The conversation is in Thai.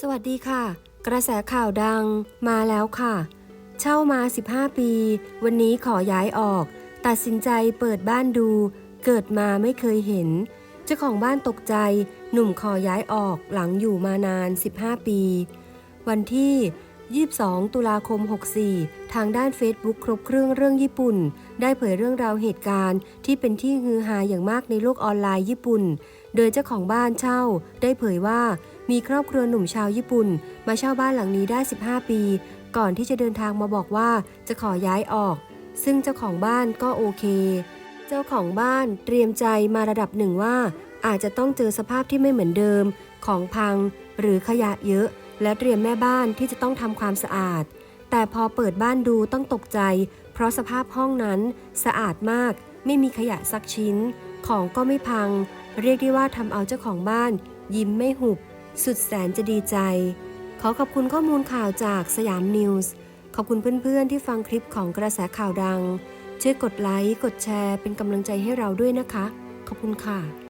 สวัสดีค่ะ กระแสข่าวดังมาแล้วค่ะ เช่ามา 15 ปี วันนี้ขอย้ายออก ตัดสินใจเปิดบ้านดู เกิดมาไม่เคยเห็น เจ้าของบ้านตกใจ หนุ่มขอย้ายออกหลังอยู่มานาน 15 ปี วันที่ 22 ตุลาคม 64 ทางด้าน Facebook ครบเครื่องเรื่องญี่ปุ่น ได้เผยเรื่องราวเหตุการณ์ที่เป็นที่ฮือฮาอย่างมากในโลกออนไลน์ญี่ปุ่น โดยเจ้าของบ้านเช่าได้เผยว่า มีครอบครัวหนุ่มชาวญี่ปุ่น มาเช่าบ้านหลังนี้ได้ 15 ปี ก่อนที่จะเดินทางมาบอกว่าจะขอย้ายออก ซึ่งเจ้าของบ้านก็โอเค เจ้าของบ้านเตรียมใจมาระดับหนึ่งว่า อาจจะต้องเจอสภาพที่ไม่เหมือนเดิม ของพัง หรือขยะเยอะ และเตรียมแม่บ้านที่จะต้องทำความสะอาด แต่พอเปิดบ้านดูต้องตกใจ เพราะสภาพห้องนั้นสะอาดมาก ไม่มีขยะสักชิ้น ของก็ไม่พัง เรียกได้ว่าทำเอาเจ้าของบ้าน ยิ้มไม่หุบ สุดแสนจะดีใจ ขอขอบคุณข้อมูลข่าวจากสยามนิวส์ ขอบคุณเพื่อนๆที่ฟังคลิปของกระแสข่าวดัง ช่วยกดไลค์ กดแชร์ เป็นกำลังใจให้เราด้วยนะคะ ขอบคุณค่ะ